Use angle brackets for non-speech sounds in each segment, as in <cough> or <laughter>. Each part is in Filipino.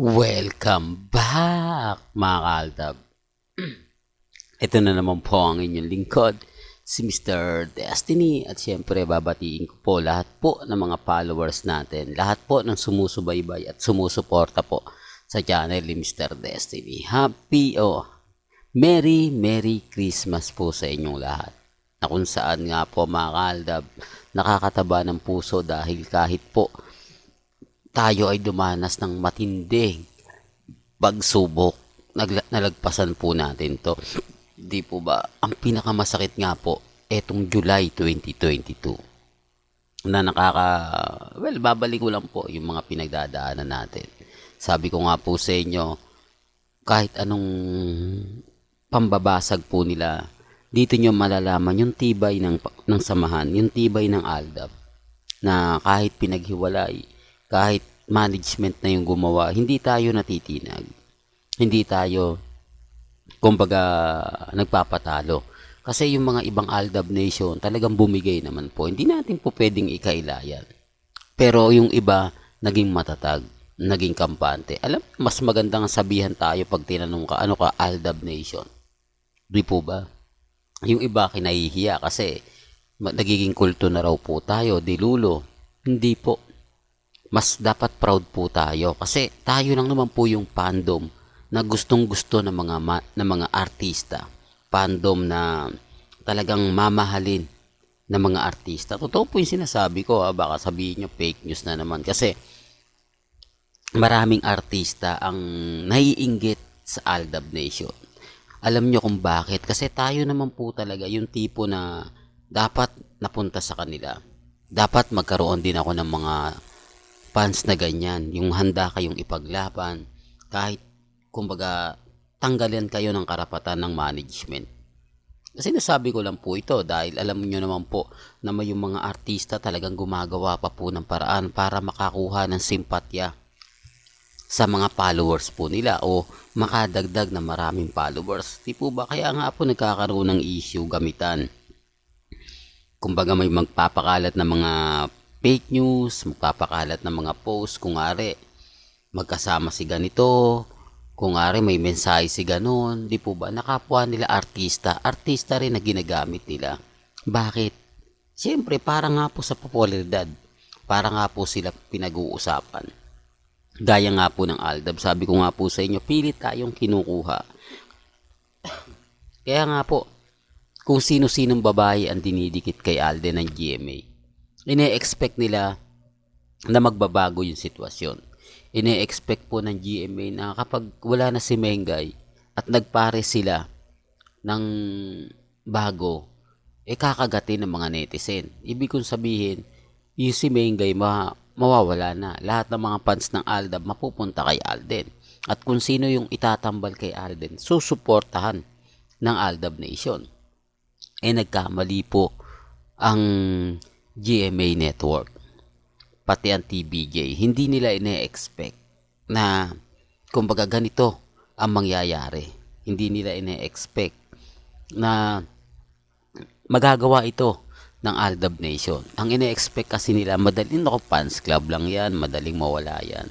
Welcome back, mga kaaltab. <clears throat> Ito na naman po ang inyong lingkod, si Mr. Destiny. At syempre, babatiin ko po lahat po ng mga followers natin. Lahat po ng sumusubaybay at sumusuporta po sa channel ni Mr. Destiny. Happy o oh, Merry, Merry Christmas po sa inyong lahat. Na kung saan nga po mga kaldab, nakakataba ng puso dahil kahit po tayo ay dumanas ng matinding pagsubok. Nalagpasan po natin to. Di po ba? Ang pinakamasakit nga po, etong July 2022 na nakaka... Well, babalik ko lang po yung mga pinagdadaanan natin. Sabi ko nga po sa inyo, kahit anong pambabasag po nila, dito nyo malalaman yung tibay ng, ng samahan, yung tibay ng ALDAP, na kahit pinaghiwalay, kahit management na yung gumawa, hindi tayo natitinag. Hindi tayo, kumbaga, nagpapatalo. Kasi yung mga ibang ALDAB nation, talagang bumigay naman po. Hindi natin po pwedeng ikailayan. Pero yung iba, naging matatag, naging kampante. Alam, mas magandang sabihan tayo pag tinanong ka, ano ka, ALDAB nation? Di po ba? Yung iba kinahihiya kasi nagiging kulto na raw po tayo, dilulo. Hindi po. Mas dapat proud po tayo kasi tayo lang naman po yung fandom na gustong gusto ng mga ma- ng mga artista. Fandom na talagang mamahalin ng mga artista. Totoo po yung sinasabi ko, ha? baka sabihin nyo fake news na naman kasi maraming artista ang naiinggit sa Aldab Nation. Alam nyo kung bakit? Kasi tayo naman po talaga yung tipo na dapat napunta sa kanila. Dapat magkaroon din ako ng mga fans na ganyan. Yung handa kayong ipaglaban. Kahit, kumbaga, tanggalan kayo ng karapatan ng management. Kasi nasabi ko lang po ito dahil alam niyo naman po na may yung mga artista talagang gumagawa pa po ng paraan para makakuha ng simpatya sa mga followers po nila o makadagdag na maraming followers. Di po ba? Kaya nga po nagkakaroon ng issue gamitan. Kumbaga may magpapakalat ng mga fake news, magpapakalat ng mga post, kung ari magkasama si ganito, kung ari may mensahe si ganon, di po ba? Nakapwa nila artista, artista rin na ginagamit nila. Bakit? Siyempre, para nga po sa popularidad, para nga po sila pinag-uusapan. Gaya nga po ng Aldab, sabi ko nga po sa inyo, pilit tayong kinukuha. Kaya nga po, kung sino-sinong babae ang dinidikit kay Alden ng GMA, ine-expect nila na magbabago yung sitwasyon. Ine-expect po ng GMA na kapag wala na si Mengay at nagpare sila ng bago, eh kakagatin ng mga netizen. Ibig kong sabihin, yung si Mengay ma mawawala na. Lahat ng mga fans ng Aldab mapupunta kay Alden. At kung sino yung itatambal kay Alden, susuportahan ng Aldab Nation. Eh nagkamali po ang GMA Network. Pati ang TBJ. Hindi nila ine-expect na kumbaga ganito ang mangyayari. Hindi nila ine-expect na magagawa ito ng Aldab Nation. Ang ine-expect kasi nila, madaling ako fans club lang yan, madaling mawala yan.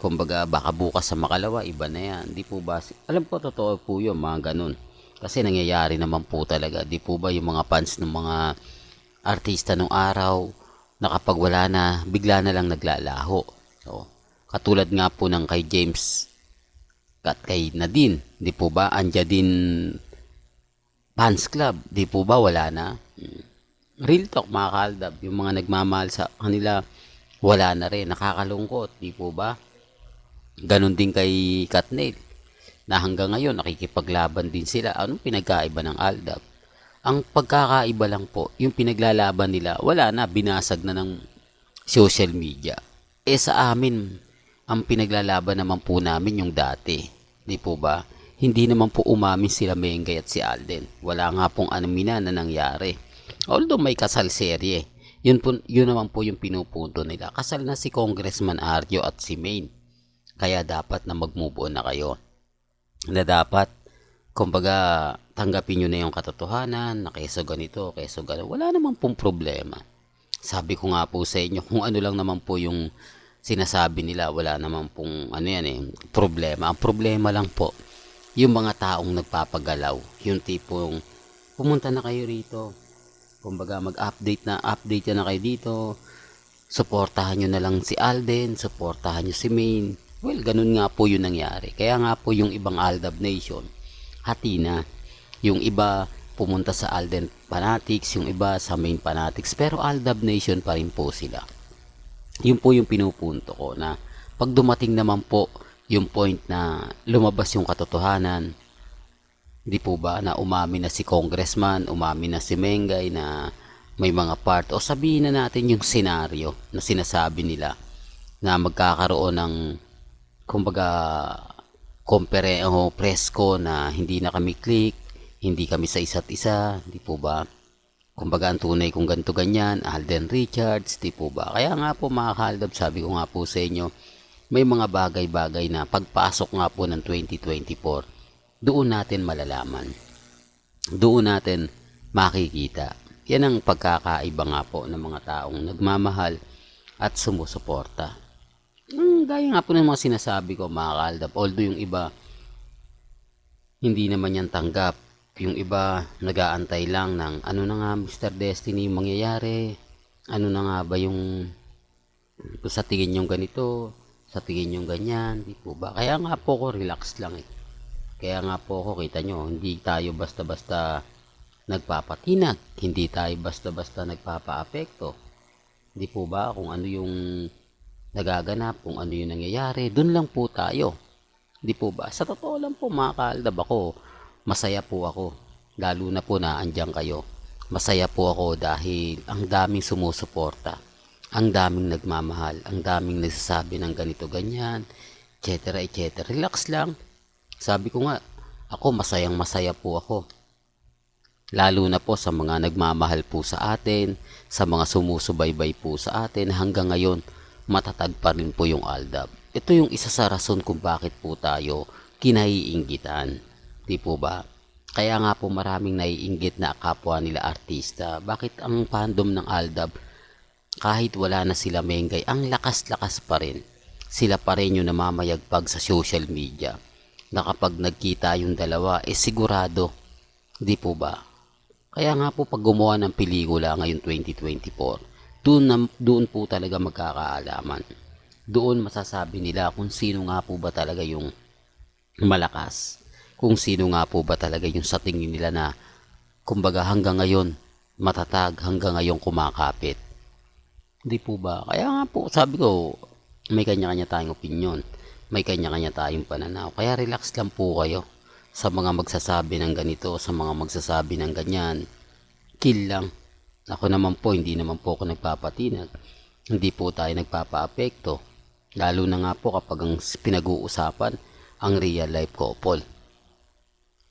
Kumbaga, baka bukas sa makalawa, iba na yan. Di po ba? Alam ko, totoo po yun, mga ganun. Kasi nangyayari naman po talaga. Di po ba yung mga fans ng mga artista nung araw, na kapag wala na, bigla na lang naglalaho. So, katulad nga po ng kay James at kay Nadine, di po ba? Anja din fans club, di po ba? Wala na. Real talk mga kaldab, yung mga nagmamahal sa kanila, wala na rin. Nakakalungkot, di po ba? Ganon din kay Katnil, na hanggang ngayon nakikipaglaban din sila. Anong pinagkaiba ng Aldab? Ang pagkakaiba lang po, yung pinaglalaban nila, wala na, binasag na ng social media. Eh sa amin, ang pinaglalaban naman po namin yung dati. Di po ba? Hindi naman po umamin sila Mengay at si Alden. Wala nga pong anumina na nangyari. Although may kasal serye, yun, po, yun naman po yung pinupunto nila. Kasal na si Congressman Arjo at si Maine. Kaya dapat na mag-move on na kayo. Na dapat, kumbaga, tanggapin nyo na yung katotohanan, na keso ganito, keso ganito. Wala naman pong problema. Sabi ko nga po sa inyo, <laughs> kung ano lang naman po yung sinasabi nila wala naman pong ano yan eh, problema. Ang problema lang po, yung mga taong nagpapagalaw, yung tipong pumunta na kayo rito, kumbaga mag-update na, update na kayo dito, suportahan nyo na lang si Alden, suportahan nyo si Main. Well, ganun nga po yung nangyari. Kaya nga po yung ibang Aldab Nation, hati na. Yung iba pumunta sa Alden Fanatics, yung iba sa Main Fanatics, pero Aldab Nation pa rin po sila. Yun po yung pinupunto ko na pag dumating naman po yung point na lumabas yung katotohanan, di po ba na umami na si congressman, umami na si Mengay na may mga part o sabihin na natin yung senaryo na sinasabi nila na magkakaroon ng kumbaga compare o presko na hindi na kami click, hindi kami sa isa't isa, di po ba? Kumbaga ang tunay kung ganito ganyan, Alden Richards, di po ba? Kaya nga po mga kaldab, sabi ko nga po sa inyo, may mga bagay-bagay na pagpasok nga po ng 2024, doon natin malalaman. Doon natin makikita. Yan ang pagkakaiba nga po ng mga taong nagmamahal at sumusuporta. Hmm, gaya nga po ng mga sinasabi ko mga kaldab, although yung iba hindi naman yan tanggap. Yung iba nagaantay lang ng ano na nga Mr. Destiny yung mangyayari, ano na nga ba yung sa tingin yung ganito, sa tingin yung ganyan, di po ba? Kaya nga po ko relax lang eh. Kaya nga po ko kita nyo, hindi tayo basta-basta nagpapatinag, hindi tayo basta-basta nagpapaapekto. Di po ba kung ano yung nagaganap, kung ano yung nangyayari, dun lang po tayo. Di po ba? Sa totoo lang po mga kaaldab ako, masaya po ako. Lalo na po na andyan kayo. Masaya po ako dahil ang daming sumusuporta. Ang daming nagmamahal. Ang daming nagsasabi ng ganito ganyan. Etc. etc. Relax lang. Sabi ko nga, ako masayang masaya po ako. Lalo na po sa mga nagmamahal po sa atin, sa mga sumusubaybay po sa atin hanggang ngayon, matatag pa rin po yung Aldab. Ito yung isa sa rason kung bakit po tayo kinaiinggitan. Di po ba? Kaya nga po maraming naiinggit na kapwa nila artista. Bakit ang fandom ng Aldab, kahit wala na sila Mengay, ang lakas-lakas pa rin. Sila pa rin yung namamayagpag sa social media. Na kapag nagkita yung dalawa, eh sigurado. Di po ba? Kaya nga po pag gumawa ng pelikula ngayon 2024, doon, na, doon po talaga magkakaalaman. Doon masasabi nila kung sino nga po ba talaga yung malakas. Kung sino nga po ba talaga yung sa tingin nila na kumbaga hanggang ngayon matatag hanggang ngayon kumakapit. Hindi po ba? Kaya nga po sabi ko may kanya-kanya tayong opinion. May kanya-kanya tayong pananaw. Kaya relax lang po kayo sa mga magsasabi ng ganito, sa mga magsasabi ng ganyan. Kill lang. Ako naman po, hindi naman po ako nagpapatinag. Hindi po tayo nagpapaapekto. Lalo na nga po kapag ang pinag-uusapan ang real life couple.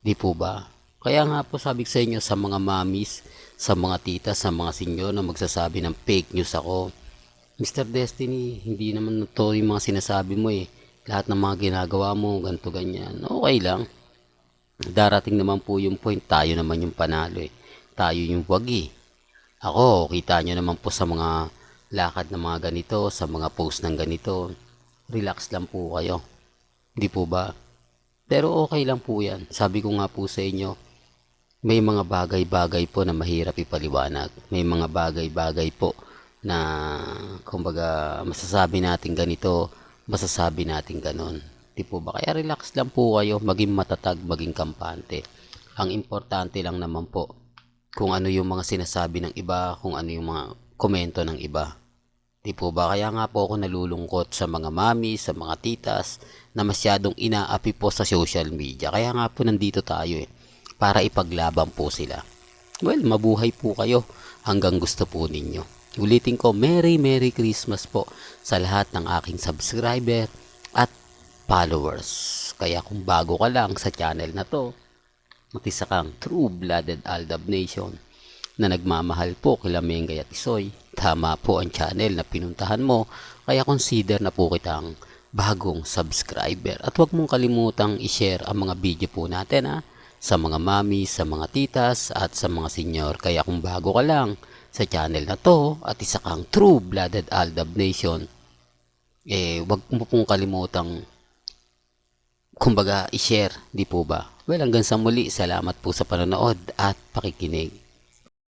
Di po ba? Kaya nga po sabi sa inyo sa mga mamis, sa mga tita, sa mga senyor na magsasabi ng fake news ako. Mr. Destiny, hindi naman to yung mga sinasabi mo eh. Lahat ng mga ginagawa mo, ganto ganyan. Okay lang. Darating naman po yung point, tayo naman yung panalo eh. Tayo yung wagi. Ako, kita nyo naman po sa mga lakad ng mga ganito, sa mga post ng ganito. Relax lang po kayo. Hindi po ba? Pero okay lang po yan. Sabi ko nga po sa inyo, may mga bagay-bagay po na mahirap ipaliwanag. May mga bagay-bagay po na kumbaga masasabi natin ganito, masasabi natin ganon. Di po ba? Kaya relax lang po kayo, maging matatag, maging kampante. Ang importante lang naman po, kung ano yung mga sinasabi ng iba, kung ano yung mga komento ng iba. Di po ba? Kaya nga po ako nalulungkot sa mga mami, sa mga titas, na masyadong inaapi po sa social media. Kaya nga po nandito tayo eh, para ipaglaban po sila. Well, mabuhay po kayo hanggang gusto po ninyo. Ulitin ko, Merry Merry Christmas po sa lahat ng aking subscriber at followers. Kaya kung bago ka lang sa channel na to, matisa kang true-blooded Aldab Nation na nagmamahal po kila Mengay at Isoy, tama po ang channel na pinuntahan mo, kaya consider na po kitang bagong subscriber. At huwag mong kalimutang i-share ang mga video po natin ha, sa mga mami, sa mga titas, at sa mga senyor. Kaya kung bago ka lang sa channel na to, at isa kang true-blooded Aldab Nation, eh wag mo pong kalimutang kumbaga i-share, di po ba? Well, hanggang sa muli, salamat po sa panonood at pakikinig.